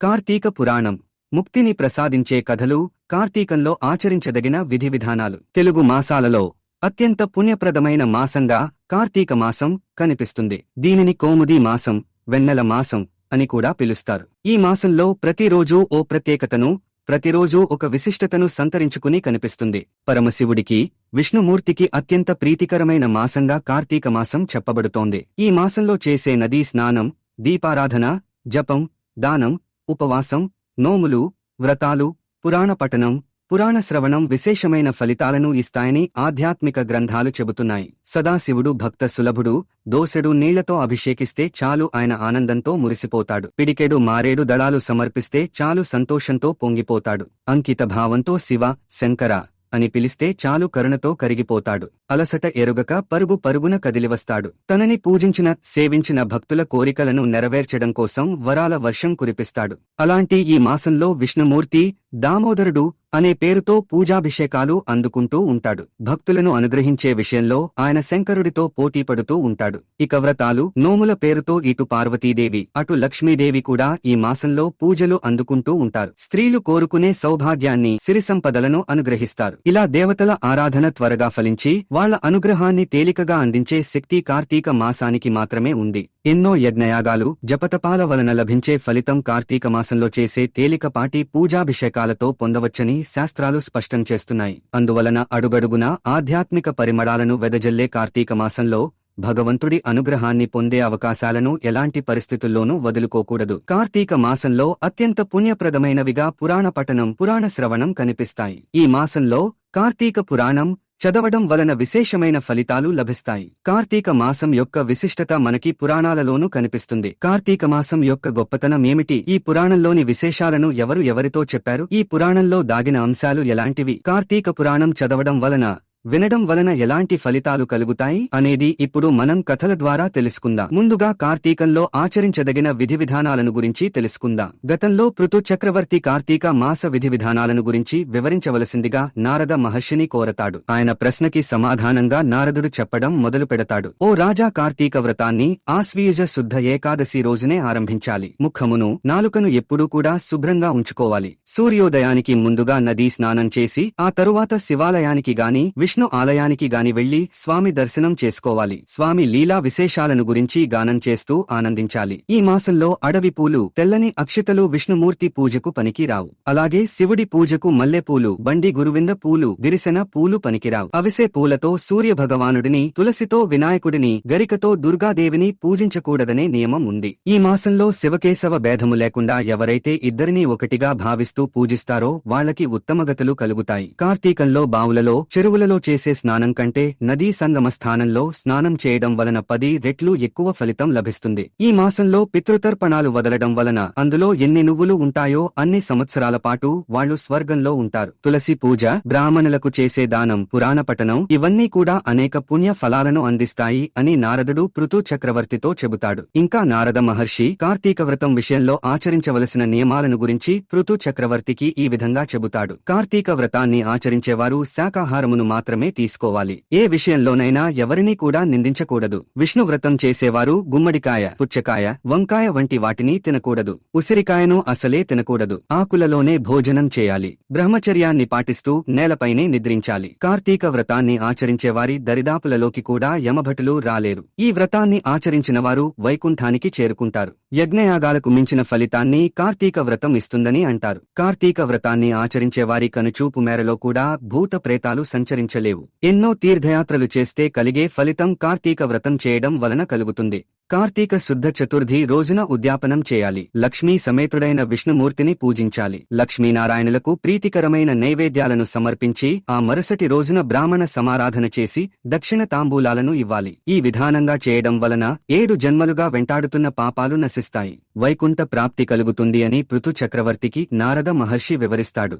కార్తీక పురాణం. ముక్తిని ప్రసాదించే కథలు కార్తీకంలో ఆచరించదగిన విధి విధానాలు తెలుగు మాసాలలో అత్యంత పుణ్యప్రదమైన మాసంగా కార్తీక మాసం కనిపిస్తుంది. దీనిని కోముది మాసం వెన్నెల మాసం అని కూడా పిలుస్తారు. ఈ మాసంలో ప్రతిరోజూ ఓ ప్రత్యేకతను ప్రతిరోజూ ఒక విశిష్టతను సంతరించుకుని కనిపిస్తుంది. పరమశివుడికి విష్ణుమూర్తికి అత్యంత ప్రీతికరమైన మాసంగా కార్తీక మాసం చెప్పబడుతోంది. ఈ మాసంలో చేసే నదీ స్నానం దీపారాధన జపం దానం ఉపవాసం నోములు వ్రతాలు పురాణ పఠనం పురాణ శ్రవణం విశేషమైన ఫలితాలను ఇస్తాయని ఆధ్యాత్మిక గ్రంథాలు చెబుతున్నాయి. సదాశివుడు భక్త సులభుడు దోసెడు నీళ్ళతో అభిషేకిస్తే చాలు ఆయన ఆనందంతో మురిసిపోతాడు. పిడికెడు మారేడు దళాలు సమర్పిస్తే చాలు సంతోషంతో పొంగిపోతాడు. అంకిత భావంతో శివ శంకర అని పిలిస్తే చాలు కరుణతో కరిగిపోతాడు. అలసట ఎరుగక పరుగు పరుగున కదిలివస్తాడు. తనని పూజించిన సేవించిన భక్తుల కోరికలను నెరవేర్చడం కోసం వరాల వర్షం కురిపిస్తాడు. అలాంటి ఈ మాసంలో విష్ణుమూర్తి దామోదరుడు అనే పేరుతో పూజాభిషేకాలు అందుకుంటూ ఉంటాడు. భక్తులను అనుగ్రహించే విషయంలో ఆయన శంకరుడితో పోటీపడుతూ ఉంటాడు. ఇక వ్రతాలు నోముల పేరుతో ఇటు పార్వతీదేవి అటు లక్ష్మీదేవి కూడా ఈ మాసంలో పూజలు అందుకుంటూ ఉంటారు. స్త్రీలు కోరుకునే సౌభాగ్యాన్ని సిరి సంపదలను అనుగ్రహిస్తారు. ఇలా దేవతల ఆరాధన త్వరగా ఫలించి వాళ్ళ అనుగ్రహాన్ని తేలికగా అందించే శక్తి కార్తీక మాసానికి మాత్రమే ఉంది. ఎన్నో యజ్ఞయాగాలు జపతపాల వలన లభించే ఫలితం కార్తీక మాసంలో చేసే తేలికపాటి పూజాభిషేకాలతో పొందవచ్చని శాస్త్రాలు స్పష్టం చేస్తున్నాయి. అందువలన అడుగడుగునా ఆధ్యాత్మిక పరిమళాలను వెదజల్లే కార్తీక మాసంలో భగవంతుడి అనుగ్రహాన్ని పొందే అవకాశాలను ఎలాంటి పరిస్థితుల్లోనూ వదులుకోకూడదు. కార్తీక మాసంలో అత్యంత పుణ్యప్రదమైనవిగా పురాణ పఠనం పురాణ శ్రవణం కనిపిస్తాయి. ఈ మాసంలో కార్తీక పురాణం చదవడం వలన విశేషమైన ఫలితాలు లభిస్తాయి. కార్తీక మాసం యొక్క విశిష్టత మనకి పురాణాలలోనూ కనిపిస్తుంది. కార్తీక మాసం యొక్క గొప్పతనం ఏమిటి? ఈ పురాణంలోని విశేషాలను ఎవరు ఎవరితో చెప్పారు? ఈ పురాణంలో దాగిన అంశాలు ఎలాంటివి? కార్తీక పురాణం చదవడం వలన వినడం వలన ఎలాంటి ఫలితాలు కలుగుతాయి అనేది ఇప్పుడు మనం కథల ద్వారా తెలుసుకుందాం. ముందుగా కార్తీకంలో ఆచరించదగిన విధి విధానాలను గురించి తెలుసుకుందాం. గతంలో పృథు చక్రవర్తి కార్తీక మాస విధి విధానాలను గురించి వివరించవలసిందిగా నారద మహర్షిని కోరతాడు. ఆయన ప్రశ్నకి సమాధానంగా నారదుడు చెప్పడం మొదలు పెడతాడు. ఓ రాజా కార్తీక వ్రతాన్ని ఆస్వీయజ శుద్ధ ఏకాదశి రోజునే ఆరంభించాలి. ముఖమును నాలుకను ఎప్పుడూ కూడా శుభ్రంగా ఉంచుకోవాలి. సూర్యోదయానికి ముందుగా నదీ స్నానం చేసి ఆ తరువాత శివాలయానికి గాని విష్ణు ఆలయానికి గాని వెళ్ళి స్వామి దర్శనం చేసుకోవాలి. స్వామి లీలా విశేషాలను గురించి గానం చేస్తూ ఆనందించాలి. ఈ మాసంలో అడవి పూలు తెల్లని అక్షితలు విష్ణుమూర్తి పూజకు పనికిరావు. అలాగే శివుడి పూజకు మల్లెపూలు బండి గురువింద పూలు దిరిసెన పూలు పనికిరావు. అవిసే పూలతో సూర్య భగవానుడిని తులసితో వినాయకుడిని గరికతో దుర్గాదేవిని పూజించకూడదనే నియమం ఉంది. ఈ మాసంలో శివకేశవ భేదము లేకుండా ఎవరైతే ఇద్దరినీ ఒకటిగా భావిస్తూ పూజిస్తారో వాళ్ళకి ఉత్తమగతులు కలుగుతాయి. కార్తీకంలో బావులలో చెరువులలో చేసే స్నానం కంటే నదీ సంగమ స్థానంలో స్నానం చేయడం వలన పది రెట్లు ఎక్కువ ఫలితం లభిస్తుంది. ఈ మాసంలో పితృతర్పణాలు వదలడం వలన అందులో ఎన్ని నువ్వులు ఉంటాయో అన్ని సంవత్సరాల పాటు వాళ్ళు స్వర్గంలో ఉంటారు. తులసి పూజ బ్రాహ్మణులకు చేసే దానం పురాణ పఠనం ఇవన్నీ కూడా అనేక పుణ్య ఫలాలను అందిస్తాయి అని నారదుడు పృథు చక్రవర్తితో చెబుతాడు. ఇంకా నారద మహర్షి కార్తీక వ్రతం విషయంలో ఆచరించవలసిన నియమాలను గురించి పృథు చక్రవర్తికి ఈ విధంగా చెబుతాడు. కార్తీక వ్రతాన్ని ఆచరించేవారు శాకాహారమును మాత్రమే తీసుకోవాలి. ఏ విషయంలోనైనా ఎవరినీ కూడా నిందించకూడదు. విష్ణు వ్రతం చేసేవారు గుమ్మడికాయ పుచ్చకాయ వంకాయ వంటి వాటిని తినకూడదు. ఉసిరికాయను అసలే తినకూడదు. ఆకులలోనే భోజనం చేయాలి. బ్రహ్మచర్యాన్ని పాటిస్తూ నేలపైనే నిద్రించాలి. కార్తీక వ్రతాన్ని ఆచరించేవారి దరిదాపులలోకి కూడా యమభటులు రాలేరు. ఈ వ్రతాన్ని ఆచరించిన వారు వైకుంఠానికి చేరుకుంటారు. యజ్ఞయాగాలకు మించిన ఫలితాన్ని కార్తీక వ్రతం ఇస్తుందని అంటారు. కార్తీక వ్రతాన్ని ఆచరించేవారి కనుచూపు మేరలో కూడా భూత ప్రేతాలు సంచరించారు సంచరించలేవు ఎన్నో తీర్థయాత్రలు చేస్తే కలిగే ఫలితం కార్తీక వ్రతం చేయడం వలన కలుగుతుంది. కార్తీక శుద్ధ చతుర్థి రోజున ఉద్యాపనం చేయాలి. లక్ష్మీ సమేతుడైన విష్ణుమూర్తిని పూజించాలి. లక్ష్మీనారాయణులకు ప్రీతికరమైన నైవేద్యాలను సమర్పించి ఆ మరుసటి రోజున బ్రాహ్మణ సమారాధన చేసి దక్షిణ తాంబూలాలను ఇవ్వాలి. ఈ విధానంగా చేయడం వలన ఏడు జన్మలుగా వెంటాడుతున్న పాపాలు నశిస్తాయి. వైకుంఠ ప్రాప్తి కలుగుతుంది అని పృథు చక్రవర్తికి నారద మహర్షి వివరిస్తాడు.